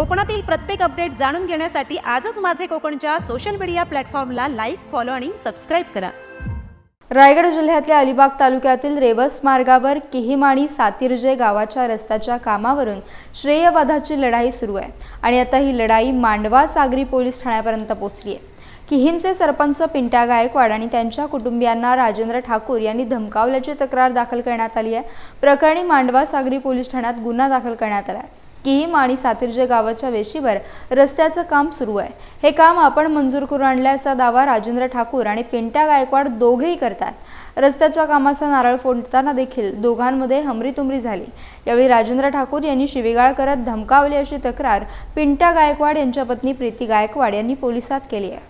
कोकणातील प्रत्येक अपडेट जाणून घेण्यासाठी आजच माझे कोकणच्या सोशल मीडिया प्लॅटफॉर्मला लाईक फॉलो आणि सबस्क्राईब करा. रायगड जिल्ह्यातल्या अलिबाग तालुक्यातील रेवस मार्गावर किहिम आणि सातिर्जे गावाच्या रस्त्याच्या कामावरून श्रेयवादाची लढाई सुरू आहे आणि आता ही लढाई मांडवा सागरी पोलीस ठाण्यापर्यंत पोहोचली आहे. किहिमचे सरपंच पिंट्या गायकवाड आणि त्यांच्या कुटुंबियांना राजेंद्र ठाकूर यांनी धमकावल्याची तक्रार दाखल करण्यात आली आहे. प्रकरणी मांडवा सागरी पोलीस ठाण्यात गुन्हा दाखल करण्यात आला आहे. किहिम आणि सातिर्जे गावाच्या वेशीवर रस्त्याचं काम सुरू आहे. हे काम आपण मंजूर करून आणल्याचा दावा राजेंद्र ठाकूर आणि पिंट्या गायकवाड दोघेही करतात. रस्त्याच्या कामाचा नारळ फोडताना देखील दोघांमध्ये हमरीतुमरी झाली. यावेळी राजेंद्र ठाकूर यांनी शिवीगाळ करत धमकावली अशी तक्रार पिंट्या गायकवाड यांच्या पत्नी प्रीती गायकवाड यांनी पोलिसात केली आहे.